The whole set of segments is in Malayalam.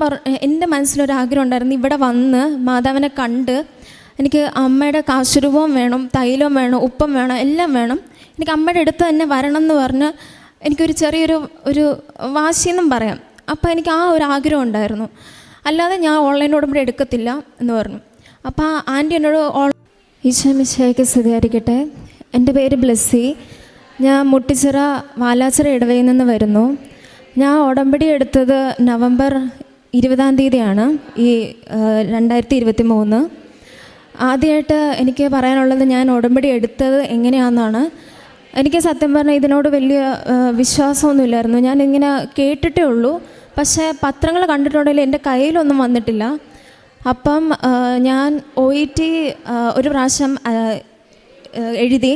പറ എന്റെ മനസ്സിലൊരാഗ്രഹം ഉണ്ടായിരുന്നു. ഇവിടെ വന്ന് മാതാവിനെ കണ്ട് എനിക്ക് അമ്മയുടെ കാശുരൂപവും വേണം തൈലവും വേണം ഉപ്പം വേണം എല്ലാം വേണം. എനിക്ക് അമ്മയുടെ അടുത്ത് തന്നെ വരണം എന്ന് പറഞ്ഞ് എനിക്കൊരു ചെറിയൊരു ഒരു വാശിയെന്നും പറയാം. അപ്പോൾ എനിക്ക് ആ ഒരു ആഗ്രഹം ഉണ്ടായിരുന്നു. അല്ലാതെ ഞാൻ ഓൺലൈനോടും കൂടെ എടുക്കത്തില്ല എന്ന് പറഞ്ഞു. അപ്പോൾ ആ ആന്റി എന്നോട് ഓൺ ഈശോ മിശയ്ക്ക് സ്ഥിതിയായിരിക്കട്ടെ എന്റെ പേര് ബ്ലസ്സി. ഞാൻ മുട്ടിച്ചിറ വാലാച്ചിറ ഇടവയിൽ നിന്ന് വരുന്നു. ഞാൻ ഉടമ്പടി എടുത്തത് നവംബർ ഇരുപതാം തീയതിയാണ് ഈ രണ്ടായിരത്തി ഇരുപത്തി മൂന്ന് ആദ്യമായിട്ട് എനിക്ക് പറയാനുള്ളത് ഞാൻ ഉടമ്പടി എടുത്തത് എങ്ങനെയാണെന്നാണ് എനിക്ക് സത്യം പറഞ്ഞാൽ ഇതിനോട് വലിയ വിശ്വാസമൊന്നുമില്ലായിരുന്നു. ഞാൻ ഇങ്ങനെ കേട്ടിട്ടേ ഉള്ളൂ. പക്ഷേ പത്രങ്ങൾ കണ്ടിട്ടുണ്ടെങ്കിൽ എന്റെ കയ്യിലൊന്നും വന്നിട്ടില്ല. അപ്പം ഞാൻ ഒ ഇ ടി ഒരു പ്രാവശ്യം എഴുതി.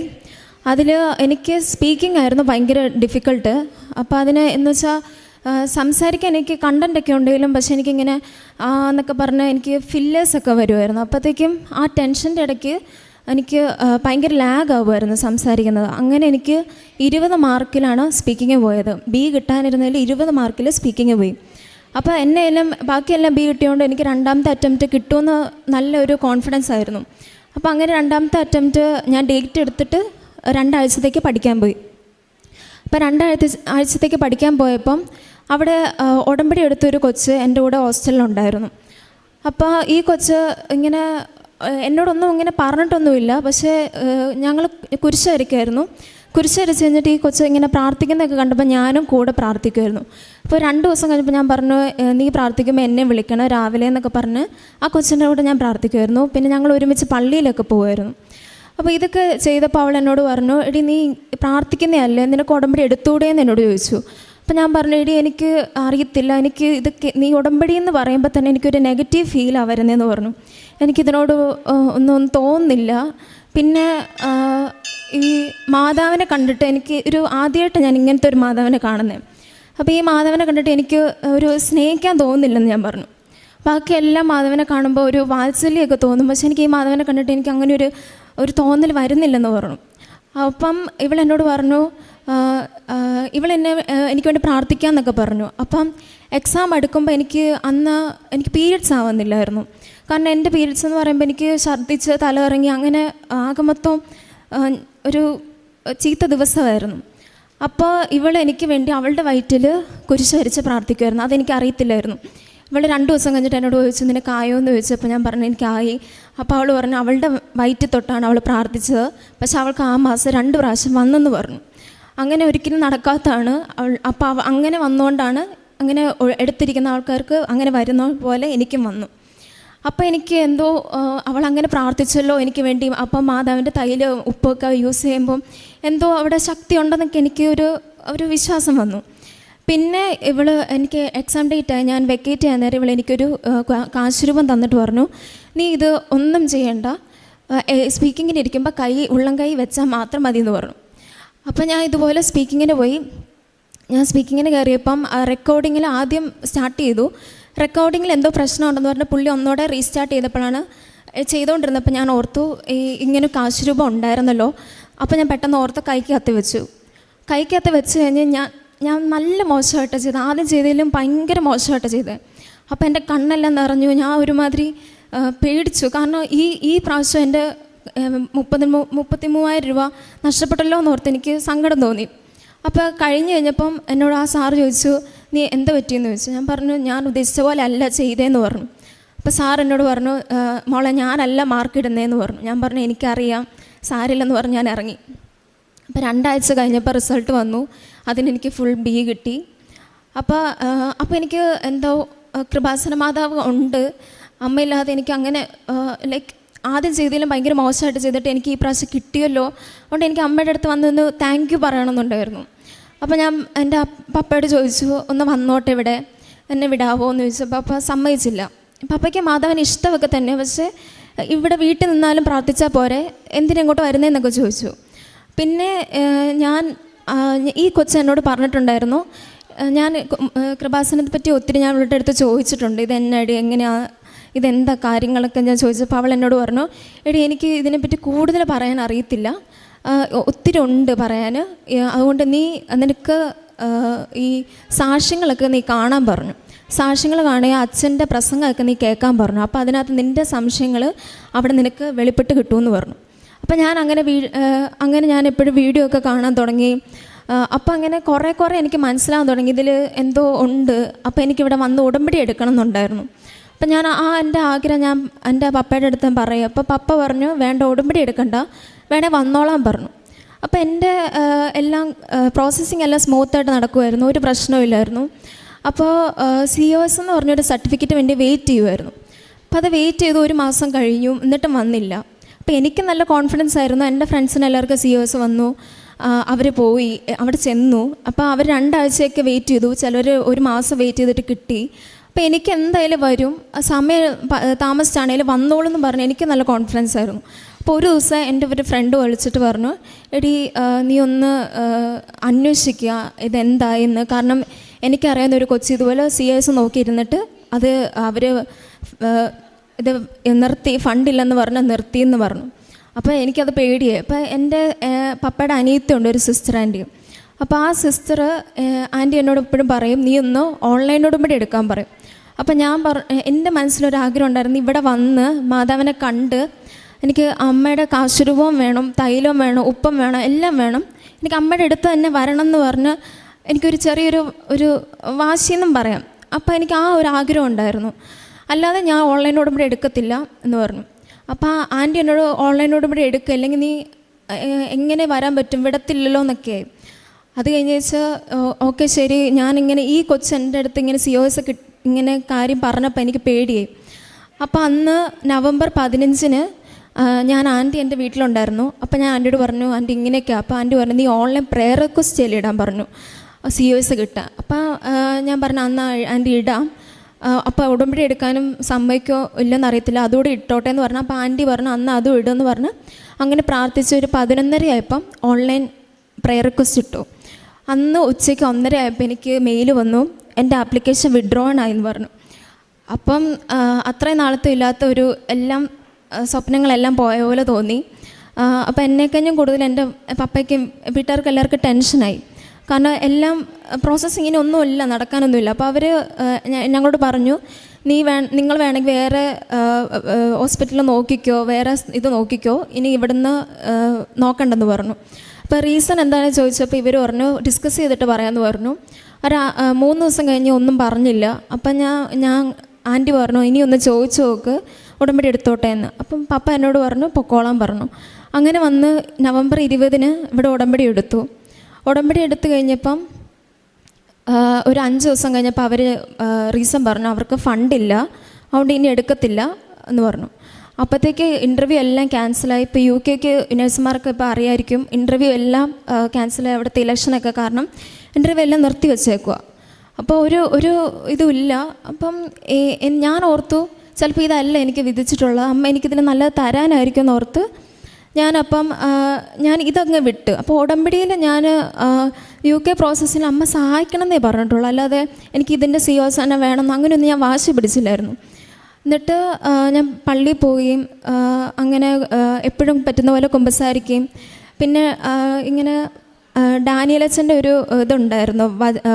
അതിൽ എനിക്ക് സ്പീക്കിംഗ് ആയിരുന്നു ഭയങ്കര ഡിഫിക്കൾട്ട് അപ്പോൾ അതിന് എന്ന് വെച്ചാൽ സംസാരിക്കാൻ എനിക്ക് കണ്ടന്റൊക്കെ ഉണ്ടെങ്കിലും പക്ഷേ എനിക്കിങ്ങനെ എന്നൊക്കെ പറഞ്ഞ് എനിക്ക് ഫില്ലേഴ്സൊക്കെ വരുമായിരുന്നു അപ്പോഴത്തേക്കും ആ ടെൻഷന്റെ ഇടയ്ക്ക് എനിക്ക് ഭയങ്കര ലാഗ് ആവുമായിരുന്നു സംസാരിക്കുന്നത്. അങ്ങനെ എനിക്ക് ഇരുപത് മാർക്കിലാണ് സ്പീക്കിംഗ് പോയത്. ബി കിട്ടാനിരുന്നതിൽ ഇരുപത് മാർക്കിൽ സ്പീക്കിംഗ് പോയി. അപ്പോൾ എന്നെ എല്ലാം ബാക്കിയെല്ലാം ബി കിട്ടിയതുകൊണ്ട് എനിക്ക് രണ്ടാമത്തെ അറ്റംപ്റ്റ് കിട്ടുമെന്ന് നല്ലൊരു കോൺഫിഡൻസ് ആയിരുന്നു. അപ്പോൾ അങ്ങനെ രണ്ടാമത്തെ അറ്റംപ്റ്റ് ഞാൻ ഡേറ്റ് എടുത്തിട്ട് രണ്ടാഴ്ചത്തേക്ക് പഠിക്കാൻ പോയി. അപ്പോൾ രണ്ടാഴ്ച ആഴ്ചത്തേക്ക് പഠിക്കാൻ പോയപ്പം അവിടെ ഉടമ്പടി എടുത്തൊരു കൊച്ച് എന്റെ കൂടെ ഹോസ്റ്റലിലുണ്ടായിരുന്നു. അപ്പോൾ ഈ കൊച്ച് ഇങ്ങനെ എന്നോടൊന്നും ഇങ്ങനെ പറഞ്ഞിട്ടൊന്നുമില്ല. പക്ഷേ ഞങ്ങൾ കുരിശരിക്കായിരുന്നു. കുരിശരിച്ച് കഴിഞ്ഞിട്ട് ഈ കൊച്ച് ഇങ്ങനെ പ്രാർത്ഥിക്കുന്നതൊക്കെ കണ്ടപ്പോൾ ഞാനും കൂടെ പ്രാർത്ഥിക്കുമായിരുന്നു അപ്പോൾ രണ്ട് ദിവസം കഴിഞ്ഞപ്പോൾ ഞാൻ പറഞ്ഞു നീ പ്രാർത്ഥിക്കുമ്പോൾ എന്നെ വിളിക്കണം രാവിലെ എന്നൊക്കെ പറഞ്ഞ് ആ കൊച്ചിന്റെ കൂടെ ഞാൻ പ്രാർത്ഥിക്കുമായിരുന്നു പിന്നെ ഞങ്ങൾ ഒരുമിച്ച് പള്ളിയിലൊക്കെ പോകുമായിരുന്നു അപ്പോൾ ഇതൊക്കെ ചെയ്തപ്പോൾ അവൾ എന്നോട് പറഞ്ഞു എടി നീ പ്രാർത്ഥിക്കുന്നതല്ലേ? നിനക്ക് ഉടമ്പടി എടുത്തൂടെ എന്ന് എന്നോട് ചോദിച്ചു. അപ്പോൾ ഞാൻ പറഞ്ഞു എടി എനിക്ക് അറിയത്തില്ല എനിക്ക് ഇതൊക്കെ നീ ഉടമ്പടി എന്ന് പറയുമ്പോൾ തന്നെ എനിക്കൊരു നെഗറ്റീവ് ഫീലാണ് വരുന്നതെന്ന് പറഞ്ഞു. എനിക്കിതിനോട് ഒന്നും തോന്നുന്നില്ല. പിന്നെ ഈ മാതാവിനെ കണ്ടിട്ട് എനിക്ക് ഒരു ആദ്യമായിട്ട് ഞാൻ ഇങ്ങനത്തെ ഒരു മാതാവിനെ കാണുന്നത് അപ്പോൾ ഈ മാധവനെ കണ്ടിട്ട് എനിക്ക് ഒരു സ്നേഹിക്കാൻ തോന്നുന്നില്ലെന്ന് ഞാൻ പറഞ്ഞു. ബാക്കി എല്ലാ മാധവനെ കാണുമ്പോൾ ഒരു വാത്സല്യമൊക്കെ തോന്നും. പക്ഷെ എനിക്ക് ഈ മാധവനെ കണ്ടിട്ട് എനിക്ക് അങ്ങനെ ഒരു ഒരു തോന്നൽ വരുന്നില്ലെന്ന് പറഞ്ഞു. അപ്പം ഇവൾ എന്നോട് പറഞ്ഞു ഇവൾ എന്നെ എനിക്ക് വേണ്ടി പ്രാർത്ഥിക്കാമെന്നൊക്കെ പറഞ്ഞു. അപ്പം എക്സാം എടുക്കുമ്പോൾ എനിക്ക് അന്ന് എനിക്ക് പീരിയഡ്സ് ആവുന്നില്ലായിരുന്നു. കാരണം എന്റെ പീരിയഡ്സ് എന്ന് പറയുമ്പോൾ എനിക്ക് ഛർദ്ദിച്ച് തലകറങ്ങി അങ്ങനെ ആകെ മൊത്തം ഒരു ചീത്ത ദിവസമായിരുന്നു. അപ്പോൾ ഇവൾ എനിക്ക് വേണ്ടി അവളുടെ വയറ്റിൽ കുരിശ് വരച്ച് പ്രാർത്ഥിക്കുമായിരുന്നു അതെനിക്ക് അറിയത്തില്ലായിരുന്നു. ഇവൾ രണ്ട് ദിവസം കഴിഞ്ഞിട്ട് എന്നോട് ചോദിച്ചു നിനക്ക് ആയോ? എന്ന് ചോദിച്ചപ്പോൾ ഞാൻ പറഞ്ഞു എനിക്കായി. അപ്പോൾ അവൾ പറഞ്ഞു അവളുടെ വയറ്റിൽ തൊട്ടാണ് അവൾ പ്രാർത്ഥിച്ചത്. പക്ഷെ അവൾക്ക് ആ മാസം രണ്ട് പ്രാവശ്യം വന്നെന്ന് പറഞ്ഞു. അങ്ങനെ ഒരിക്കലും നടക്കാത്തതാണ് അപ്പോൾ അങ്ങനെ വന്നുകൊണ്ടാണ് അങ്ങനെ എടുത്തിരിക്കുന്ന ആൾക്കാർക്ക് അങ്ങനെ വരുന്ന പോലെ എനിക്കും വന്നു. അപ്പോൾ എനിക്ക് എന്തോ അവൾ അങ്ങനെ പ്രാർത്ഥിച്ചല്ലോ എനിക്ക് വേണ്ടി. അപ്പം മാതാവിന്റെ തൈൽ ഉപ്പൊക്കെ യൂസ് ചെയ്യുമ്പം എന്തോ അവിടെ ശക്തി ഉണ്ടെന്നൊക്കെ എനിക്ക് ഒരു ഒരു വിശ്വാസം വന്നു. പിന്നെ ഇവൾ എനിക്ക് എക്സാം ഡേറ്റ് ഞാൻ വെക്കേറ്റ് ചെയ്യാൻ നേരം ഇവൾ എനിക്കൊരു കാശുരൂപം കാശ് രൂപം തന്നിട്ട് പറഞ്ഞു നീ ഇത് ഒന്നും ചെയ്യണ്ട. സ്പീക്കിങ്ങിനിരിക്കുമ്പോൾ കൈ ഉള്ളം കൈ വെച്ചാൽ മാത്രം മതി എന്ന് പറഞ്ഞു. അപ്പോൾ ഞാൻ ഇതുപോലെ സ്പീക്കിങ്ങിന് പോയി. ഞാൻ സ്പീക്കിങ്ങിന് കയറിയപ്പം റെക്കോർഡിങ്ങിൽ ആദ്യം സ്റ്റാർട്ട് ചെയ്തു. റെക്കോർഡിങ്ങിൽ എന്തോ പ്രശ്നമുണ്ടെന്ന് പറഞ്ഞ് പുള്ളി ഒന്നുകൂടെ റീസ്റ്റാർട്ട് ചെയ്തപ്പോഴാണ് ചെയ്തുകൊണ്ടിരുന്നപ്പോൾ ഞാൻ ഓർത്തു ഈ ഇങ്ങനെ കാശ് രൂപം ഉണ്ടായിരുന്നല്ലോ. അപ്പോൾ ഞാൻ പെട്ടെന്ന് ഓർത്ത് കൈക്ക് കത്തി വെച്ചു. കൈക്കകത്ത് വെച്ച് കഴിഞ്ഞ് ഞാൻ ഞാൻ നല്ല മോശമായിട്ട് ചെയ്തത്. ആദ്യം ചെയ്തതിലും ഭയങ്കര മോശമായിട്ട് ചെയ്തത്. അപ്പോൾ എന്റെ കണ്ണെല്ലാം നിറഞ്ഞു. ഞാൻ ഒരുമാതിരി പേടിച്ചു. കാരണം ഈ ഈ പ്രാവശ്യം എന്റെ മുപ്പത്തി മുപ്പത്തി മൂവായിരം രൂപ നഷ്ടപ്പെട്ടല്ലോ എന്ന് ഓർത്ത് എനിക്ക് സങ്കടം തോന്നി. അപ്പോൾ കഴിഞ്ഞ് കഴിഞ്ഞപ്പം എന്നോട് ആ സാറ് ചോദിച്ചു നീ എന്താ പറ്റിയെന്ന്? ചോദിച്ചു. ഞാൻ പറഞ്ഞു ഞാൻ ഉദ്ദേശിച്ച പോലെ അല്ല ചെയ്തതെന്ന് പറഞ്ഞു. അപ്പോൾ സാർ എന്നോട് പറഞ്ഞു "ആ, മോളെ ഞാനല്ല മാർക്ക് ഇടുന്നതെന്ന് പറഞ്ഞു. ഞാൻ പറഞ്ഞു എനിക്കറിയാം സാരില്ലെന്ന് പറഞ്ഞ് ഞാൻ ഇറങ്ങി. അപ്പോൾ രണ്ടാഴ്ച കഴിഞ്ഞപ്പോൾ റിസൾട്ട് വന്നു. അതിനെനിക്ക് ഫുൾ ബി കിട്ടി. അപ്പോൾ അപ്പോൾ എനിക്ക് എന്തോ കൃപാസന മാതാവ് ഉണ്ട്. അമ്മയില്ലാതെ എനിക്ക് അങ്ങനെ ലൈക്ക് ആദ്യം ചെയ്തതിലും ഭയങ്കര മോശമായിട്ട് ചെയ്തിട്ട് എനിക്ക് ഈ പ്രാവശ്യം കിട്ടിയല്ലോ. അതുകൊണ്ട് എനിക്ക് അമ്മയുടെ അടുത്ത് വന്നൊന്ന് താങ്ക് യു പറയണമെന്നുണ്ടായിരുന്നു. അപ്പോൾ ഞാൻ എന്റെ പപ്പയോട് ചോദിച്ചു ഒന്ന് വന്നോട്ടെ ഇവിടെ? എന്നെ വിടാവോ? എന്ന് ചോദിച്ചപ്പോൾ പപ്പ സമ്മതിച്ചില്ല. പപ്പയ്ക്ക് മാതാവിന് ഇഷ്ടമൊക്കെ തന്നെ പക്ഷേ ഇവിടെ വീട്ടിൽ നിന്നാലും പ്രാർത്ഥിച്ചാൽ പോരെ? എന്തിനെങ്ങോട്ട് വരുന്നതെന്നൊക്കെ ചോദിച്ചു. പിന്നെ ഞാൻ ഈ കൊച്ച് എന്നോട് പറഞ്ഞിട്ടുണ്ടായിരുന്നു ഞാൻ കൃപാസനത്തെ പറ്റി ഒത്തിരി ഞാൻ ഇവളുടെ അടുത്ത് ചോദിച്ചിട്ടുണ്ട്. ഇത് എന്നടി? എങ്ങനെയാ? ഇതെന്താ കാര്യങ്ങളൊക്കെ ഞാൻ ചോദിച്ചപ്പോൾ അവൾ എന്നോട് പറഞ്ഞു എടി എനിക്ക് ഇതിനെപ്പറ്റി കൂടുതൽ പറയാൻ അറിയത്തില്ല. ഒത്തിരി ഉണ്ട് പറയാൻ. അതുകൊണ്ട് നീ നിനക്ക് ഈ സാക്ഷ്യങ്ങളൊക്കെ നീ കാണാൻ പറഞ്ഞു. സാക്ഷ്യങ്ങൾ കാണുക അച്ഛന്റെ പ്രസംഗമൊക്കെ നീ കേൾക്കാൻ പറഞ്ഞു. അപ്പോൾ അതിനകത്ത് നിന്റെ സംശയങ്ങൾ അവിടെ നിനക്ക് വെളിപ്പെട്ട് കിട്ടുമെന്ന് പറഞ്ഞു. അപ്പോൾ ഞാൻ അങ്ങനെ വീ അങ്ങനെ ഞാൻ എപ്പോഴും വീഡിയോ ഒക്കെ കാണാൻ തുടങ്ങി. അപ്പോൾ അങ്ങനെ കുറേ കുറേ എനിക്ക് മനസ്സിലാകാൻ തുടങ്ങി. ഇതിൽ എന്തോ ഉണ്ട്. അപ്പോൾ എനിക്കിവിടെ വന്ന് ഉടമ്പടി എടുക്കണം എന്നുണ്ടായിരുന്നു. അപ്പം ഞാൻ ആ എന്റെ ആഗ്രഹം ഞാൻ എന്റെ പപ്പയുടെ അടുത്ത് പറയും. അപ്പോൾ പപ്പ പറഞ്ഞു വേണ്ട ഉടമ്പടി എടുക്കണ്ട. വേണേൽ വന്നോളാൻ പറഞ്ഞു. അപ്പോൾ എന്റെ എല്ലാം പ്രോസസ്സിങ് എല്ലാം സ്മൂത്തായിട്ട് നടക്കുമായിരുന്നു ഒരു പ്രശ്നവും അപ്പോൾ സി ഒ എസ് എന്ന് പറഞ്ഞൊരു സർട്ടിഫിക്കറ്റ് വേണ്ടി വെയിറ്റ് ചെയ്യുമായിരുന്നു അപ്പോൾ അത് വെയിറ്റ് ചെയ്ത് ഒരു മാസം കഴിഞ്ഞു. എന്നിട്ടും വന്നില്ല. അപ്പോൾ എനിക്ക് നല്ല കോൺഫിഡൻസ് ആയിരുന്നു. എന്റെ ഫ്രണ്ട്സിന് എല്ലാവർക്കും സി ഒ എസ് വന്നു. അവർ പോയി അവിടെ ചെന്നു. അപ്പോൾ അവർ രണ്ടാഴ്ചയൊക്കെ വെയിറ്റ് ചെയ്തു. ചിലർ ഒരു മാസം വെയിറ്റ് ചെയ്തിട്ട് കിട്ടി. അപ്പോൾ എനിക്ക് എന്തായാലും വരും സമയം താമസിച്ചാണെങ്കിലും വന്നോളൂ എന്ന് പറഞ്ഞ് എനിക്ക് നല്ല കോൺഫിഡൻസ് ആയിരുന്നു. അപ്പോൾ ഒരു ദിവസം എന്റെ ഒരു ഫ്രണ്ട് വിളിച്ചിട്ട് പറഞ്ഞു എടി നീ ഒന്ന് അന്വേഷിക്കുക ഇതെന്തായെന്ന്. കാരണം എനിക്കറിയാവുന്ന ഒരു കൊച്ചി ഇതുപോലെ സി എസ് നോക്കിയിരുന്നിട്ട് അത് അവർ ഇത് നിർത്തി ഫണ്ടില്ലെന്ന് പറഞ്ഞ് നിർത്തി എന്ന് പറഞ്ഞു. അപ്പോൾ എനിക്കത് പേടിയായി. അപ്പോൾ എന്റെ പപ്പയുടെ അനിയത്തിയുണ്ട് ഒരു സിസ്റ്റർ ആന്റി അപ്പോൾ ആ സിസ്റ്റർ ആന്റി എന്നോട് ഇപ്പോഴും പറയും നീ ഒന്ന് ഓൺലൈനോടും കൂടി എടുക്കാൻ പറയും. അപ്പോൾ ഞാൻ പറ എന്റെ മനസ്സിലൊരാഗ്രഹം ഉണ്ടായിരുന്നു. ഇവിടെ വന്ന് മാതാവിനെ കണ്ട് എനിക്ക് അമ്മയുടെ കാശുരൂപവും വേണം തൈലവും വേണം ഉപ്പും വേണം എല്ലാം വേണം. എനിക്ക് അമ്മയുടെ അടുത്ത് തന്നെ വരണം എന്ന് പറഞ്ഞ് എനിക്കൊരു ചെറിയൊരു ഒരു വാശിയെന്നും പറയാം. അപ്പോൾ എനിക്ക് ആ ഒരു ആഗ്രഹം ഉണ്ടായിരുന്നു. അല്ലാതെ ഞാൻ ഓൺലൈനോടും കൂടി എടുക്കത്തില്ല എന്ന് പറഞ്ഞു. അപ്പോൾ ആ ആന്റി എന്നോട് ഓൺലൈനോടും കൂടി എടുക്കുക അല്ലെങ്കിൽ നീ എങ്ങനെ വരാൻ പറ്റും? വിടത്തില്ലല്ലോ എന്നൊക്കെയായി അത് കഴിഞ്ഞ് വെച്ചാൽ ഓക്കെ ശരി. ഞാനിങ്ങനെ ഈ കൊച്ച് എന്റെ അടുത്ത് ഇങ്ങനെ സി ഒ എസ് കിട്ട് ഇങ്ങനെ കാര്യം പറഞ്ഞപ്പോൾ എനിക്ക് പേടിയായി. അപ്പോൾ അന്ന് നവംബർ പതിനഞ്ചിന് ഞാൻ ആന്റി എന്റെ വീട്ടിലുണ്ടായിരുന്നു. അപ്പോൾ ഞാൻ ആന്റിയോട് പറഞ്ഞു ആന്റി ഇങ്ങനെയൊക്കെയാണ് അപ്പോൾ ആന്റി പറഞ്ഞു നീ ഓൺലൈൻ പ്രെയർ റിക്വസ്റ്റ് ഇടാൻ പറഞ്ഞു. സി ഒ എസ് കിട്ടുക അപ്പോൾ ഞാൻ പറഞ്ഞു അന്ന് ആന്റി ഇടാം. അപ്പോൾ ഉടമ്പടി എടുക്കാനും സമ്മതിക്കോ ഇല്ലെന്ന് അറിയത്തില്ല. അതുകൂടി ഇട്ടോട്ടെ എന്ന് പറഞ്ഞു. അപ്പോൾ ആന്റി പറഞ്ഞു അന്ന് അതും ഇടുമെന്ന് പറഞ്ഞ്. അങ്ങനെ പ്രാർത്ഥിച്ച് ഒരു പതിനൊന്നര ആയപ്പം ഓൺലൈൻ പ്രെയർ റിക്വസ്റ്റ് ഇട്ടു. അന്ന് ഉച്ചയ്ക്ക് ഒന്നര ആയപ്പോൾ എനിക്ക് മെയിൽ വന്നു. എന്റെ ആപ്ലിക്കേഷൻ വിഡ്രോൺ ആയെന്ന് പറഞ്ഞു. അപ്പം അത്രയും നാളത്തെ ഇല്ലാത്ത ഒരു എല്ലാം സ്വപ്നങ്ങളെല്ലാം പോയ പോലെ തോന്നി. അപ്പോൾ അപ്പം എന്നെക്കഴിഞ്ഞും കൂടുതൽ എന്റെ പപ്പയ്ക്കും വീട്ടുകാർക്കും എല്ലാവർക്കും ടെൻഷനായി. കാരണം എല്ലാം പ്രോസസ്സിങ്ങിന് ഒന്നുമില്ല നടക്കാനൊന്നുമില്ല. അപ്പോൾ അവർ ഞങ്ങളോട് പറഞ്ഞു നീ വേ നിങ്ങൾ വേണമെങ്കിൽ വേറെ ഹോസ്പിറ്റലിൽ നോക്കിക്കോ വേറെ ഇത് നോക്കിക്കോ. ഇനി ഇവിടുന്ന് നോക്കണ്ടെന്ന് പറഞ്ഞു. അപ്പോൾ റീസൺ എന്താണെന്ന് ചോദിച്ചപ്പോൾ ഇവർ പറഞ്ഞു ഡിസ്കസ് ചെയ്തിട്ട് പറയാമെന്ന് പറഞ്ഞു. ഒരു മൂന്ന് ദിവസം കഴിഞ്ഞ് ഒന്നും പറഞ്ഞില്ല. അപ്പം ഞാൻ ഞാൻ ആന്റി പറഞ്ഞു ഇനി ഒന്ന് ചോദിച്ചു നോക്ക് ഉടമ്പടി എടുത്തോട്ടെ എന്ന്. അപ്പം പപ്പ എന്നോട് പറഞ്ഞു പൊക്കോളാൻ പറഞ്ഞു. അങ്ങനെ വന്ന് നവംബർ ഇരുപതിന് ഇവിടെ ഉടമ്പടി എടുത്തു. ഉടമ്പടി എടുത്തു കഴിഞ്ഞപ്പം ഒരു അഞ്ച് ദിവസം കഴിഞ്ഞപ്പോൾ അവർ റീസൺ പറഞ്ഞു അവർക്ക് ഫണ്ടില്ല അതുകൊണ്ട് ഇനി എടുക്കത്തില്ല എന്ന് പറഞ്ഞു. അപ്പോഴത്തേക്ക് ഇന്റർവ്യൂ എല്ലാം ക്യാൻസലായി ഇപ്പോൾ യു കെക്ക് നഴ്സുമാർക്ക് ഇപ്പോൾ അറിയായിരിക്കും. ഇന്റർവ്യൂ എല്ലാം ക്യാൻസലായി അവിടുത്തെ ഇലക്ഷനൊക്കെ കാരണം ഇന്റർവ്യൂ എല്ലാം നിർത്തി വെച്ചേക്കുക അപ്പോൾ ഒരു ഒരു ഇതുമില്ല. അപ്പം ഞാൻ ഓർത്തു ചിലപ്പോൾ ഇതല്ല എനിക്ക് വിധിച്ചിട്ടുള്ളത് അമ്മ എനിക്കിതിന് നല്ലത് തരാനായിരിക്കും എന്ന് ഓർത്ത് ഞാനപ്പം ഞാൻ ഇതങ്ങ് വിട്ട്. അപ്പോൾ ഉടമ്പടിയിൽ ഞാൻ യു കെ പ്രോസസ്സിന് അമ്മ സഹായിക്കണം എന്നേ പറഞ്ഞിട്ടുള്ളൂ. അല്ലാതെ എനിക്ക് ഇതിന്റെ സി ഒസ് തന്നെ വേണമെന്ന് അങ്ങനെയൊന്നും ഞാൻ വാശി പിടിച്ചില്ലായിരുന്നു. എന്നിട്ട് ഞാൻ പള്ളിയിൽ പോവുകയും അങ്ങനെ എപ്പോഴും പറ്റുന്ന പോലെ കുമ്പസാരിക്കുകയും പിന്നെ ഇങ്ങനെ ഡാനിയലച്ചന്റെ ഒരു ഇതുണ്ടായിരുന്നു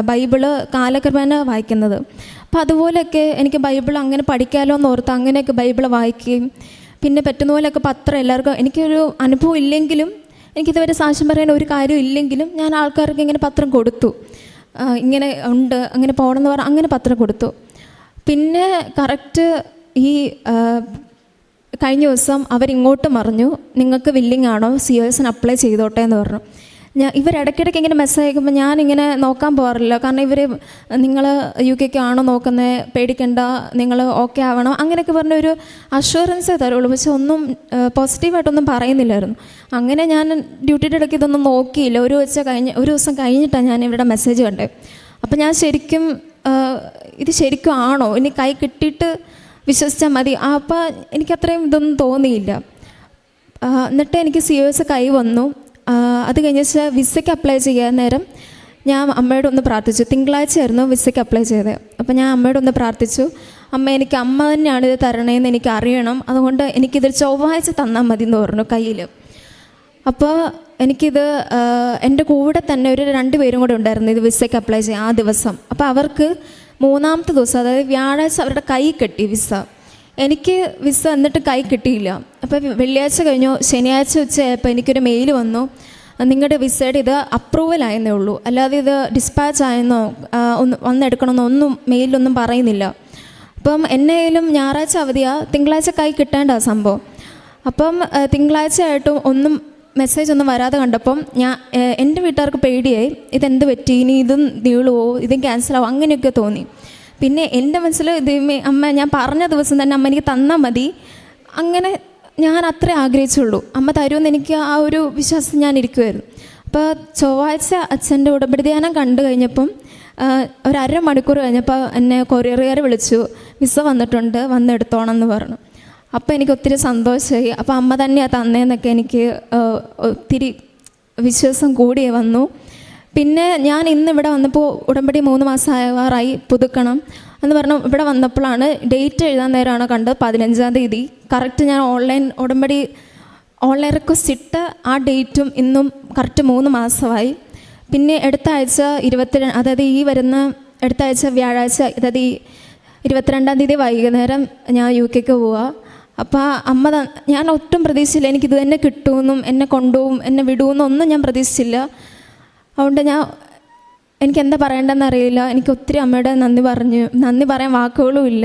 ബൈബിൾ കാലക്രമേണ വായിക്കുന്നത്. അപ്പം അതുപോലെയൊക്കെ എനിക്ക് ബൈബിൾ അങ്ങനെ പഠിക്കാമല്ലോ എന്ന് ഓർത്ത് അങ്ങനെയൊക്കെ ബൈബിൾ വായിക്കുകയും പിന്നെ പറ്റുന്ന പോലെയൊക്കെ പത്രം എല്ലാവർക്കും എനിക്കൊരു അനുഭവം ഇല്ലെങ്കിലും എനിക്കിതുവരെ സാക്ഷ്യം പറയാൻ ഒരു കാര്യം ഇല്ലെങ്കിലും ഞാൻ ആൾക്കാർക്ക് ഇങ്ങനെ പത്രം കൊടുത്തു. ഇങ്ങനെ ഉണ്ട് അങ്ങനെ പോകണമെന്ന് പറഞ്ഞാൽ അങ്ങനെ പത്രം കൊടുത്തു. പിന്നെ കറക്റ്റ് ഈ കഴിഞ്ഞ ദിവസം അവരിങ്ങോട്ട് മറിഞ്ഞു നിങ്ങൾക്ക് വില്ലിംഗ് ആണോ? സി ഒ എസിന് അപ്ലൈ ചെയ്തോട്ടെ എന്ന് പറഞ്ഞു. ഞാൻ ഇവർ ഇടയ്ക്കിടയ്ക്ക് ഇങ്ങനെ മെസ്സേജ് അയക്കുമ്പോൾ ഞാനിങ്ങനെ നോക്കാൻ പോകാറില്ല കാരണം ഇവർ നിങ്ങൾ യു കെക്ക് ആണോ നോക്കുന്നത് പേടിക്കണ്ട. നിങ്ങൾ ഓക്കെ ആവണം? അങ്ങനെയൊക്കെ പറഞ്ഞ ഒരു അഷുറൻസേ തരുള്ളൂ. പക്ഷെ ഒന്നും പോസിറ്റീവായിട്ടൊന്നും പറയുന്നില്ലായിരുന്നു. അങ്ങനെ ഞാൻ ഡ്യൂട്ടിയുടെ ഇടയ്ക്ക് ഇതൊന്നും നോക്കിയില്ല. ഒരു വെച്ച കഴിഞ്ഞ് ഒരു ദിവസം കഴിഞ്ഞിട്ടാണ് ഞാൻ ഇവരുടെ മെസ്സേജ് കണ്ടത് അപ്പം ഞാൻ ശരിക്കും ഇത് ശരിക്കും ആണോ? ഇനി കൈ കിട്ടിയിട്ട് വിശ്വസിച്ചാൽ മതി. അപ്പം എനിക്കത്രയും ഇതൊന്നും തോന്നിയില്ല. എന്നിട്ട് എനിക്ക് സി ഒ എസ് കൈ വന്നു. അത് കഴിഞ്ഞ വിസയ്ക്ക് അപ്ലൈ ചെയ്യാൻ നേരം ഞാൻ അമ്മയോട് ഒന്ന് പ്രാർത്ഥിച്ചു. തിങ്കളാഴ്ചയായിരുന്നു വിസയ്ക്ക് അപ്ലൈ ചെയ്തത്. അപ്പോൾ ഞാൻ അമ്മയോട് ഒന്ന് പ്രാർത്ഥിച്ചു. അമ്മ എനിക്ക് അമ്മ തന്നെയാണ് ഇത് തരണേന്ന് എനിക്ക് അറിയണം. അതുകൊണ്ട് എനിക്കിത് ചൊവ്വാഴ്ച തന്നാൽ മതി എന്ന് പറഞ്ഞു കയ്യിൽ അപ്പോൾ എനിക്കിത് എന്റെ കൂടെ തന്നെ ഒരു രണ്ട് പേരും കൂടെ ഉണ്ടായിരുന്നു ഇത് വിസയ്ക്ക് അപ്ലൈ ചെയ്യാൻ ആ ദിവസം. അപ്പോൾ അവർക്ക് മൂന്നാമത്തെ ദിവസം അതായത് വ്യാഴാഴ്ച അവരുടെ കൈ കെട്ടി വിസ. എനിക്ക് വിസ എന്നിട്ട് കൈ കിട്ടിയില്ല. അപ്പോൾ വെള്ളിയാഴ്ച കഴിഞ്ഞു. ശനിയാഴ്ച ഉച്ചയായപ്പോൾ എനിക്കൊരു മെയിൽ വന്നു. നിങ്ങളുടെ വിസയുടെ ഇത് അപ്രൂവൽ ആയെന്നേ ഉള്ളൂ. അല്ലാതെ ഇത് ഡിസ്പാച്ച് ആയെന്നോ ഒന്ന് വന്നെടുക്കണമെന്നോ ഒന്നും മെയിലൊന്നും പറയുന്നില്ല. അപ്പം എന്നെയും ഞായറാഴ്ച അവധിയാണ് തിങ്കളാഴ്ച കൈ കിട്ടേണ്ട സംഭവം. അപ്പം തിങ്കളാഴ്ച ആയിട്ടും ഒന്നും മെസ്സേജ് ഒന്നും വരാതെ കണ്ടപ്പം ഞാൻ എന്റെ വീട്ടുകാർക്ക് പേടിയായി. ഇതെന്ത് പറ്റി? ഇനി ഇതും നീളുവോ ഇതും ക്യാൻസലാവോ അങ്ങനെയൊക്കെ തോന്നി. പിന്നെ എന്റെ മനസ്സിൽ ദൈവമേ അമ്മ ഞാൻ പറഞ്ഞ ദിവസം തന്നെ അമ്മ എനിക്ക് തന്നാൽ മതി. അങ്ങനെ ഞാൻ അത്രേ ആഗ്രഹിച്ചുള്ളൂ. അമ്മ തരുമെന്ന് എനിക്ക് ആ ഒരു വിശ്വാസം ഞാൻ ഇരിക്കുമായിരുന്നു അപ്പോൾ ചൊവ്വാഴ്ച അച്ഛന്റെ ഉടമ്പടി ധ്യാനം കണ്ടു കഴിഞ്ഞപ്പം ഒരു അരമണിക്കൂർ കഴിഞ്ഞപ്പോൾ എന്നെ കൊറിയറുകാർ വിളിച്ചു. വിസ വന്നിട്ടുണ്ട് വന്നെടുത്തോണം എന്ന് പറഞ്ഞു. അപ്പോൾ എനിക്ക് ഒത്തിരി സന്തോഷമായി. അപ്പോൾ അമ്മ തന്നെയാണ് തന്നേന്നൊക്കെ എനിക്ക് ഒത്തിരി വിശ്വാസം കൂടിയേ വന്നു. പിന്നെ ഞാൻ ഇന്ന് ഇവിടെ വന്നപ്പോൾ ഉടമ്പടി മൂന്ന് മാസം പുതുക്കണം എന്ന് പറഞ്ഞു. ഇവിടെ വന്നപ്പോഴാണ് ഡേറ്റ് എഴുതാൻ നേരമാണ് കണ്ടത് പതിനഞ്ചാം തീയതി. കറക്റ്റ് ഞാൻ ഓൺലൈൻ ഉടമ്പടി ഓൺലൈൻ റിക്വസ്റ്റ് ഇട്ട് ആ ഡേറ്റും ഇന്നും കറക്റ്റ് മൂന്ന് മാസമായി. പിന്നെ അടുത്ത ആഴ്ച ഇരുപത്തി അതായത് ഈ വരുന്ന അടുത്ത ആഴ്ച വ്യാഴാഴ്ച അതായത് ഈ ഇരുപത്തിരണ്ടാം തീയതി വൈകുന്നേരം ഞാൻ യു കെക്ക് പോവാ. അപ്പോൾ അമ്മ ഞാൻ ഒട്ടും പ്രതീക്ഷിച്ചില്ല എനിക്കിത് തന്നെ കിട്ടുമെന്നും എന്നെ കൊണ്ടുപോകും എന്നെ വിടുമെന്നും ഒന്നും ഞാൻ പ്രതീക്ഷിച്ചില്ല. അതുകൊണ്ട് ഞാൻ എനിക്ക് എന്താ പറയേണ്ടതെന്ന് അറിയില്ല എനിക്ക് ഒത്തിരി അമ്മയുടെ നന്ദി പറഞ്ഞു. നന്ദി പറയാൻ വാക്കുകളും ഇല്ല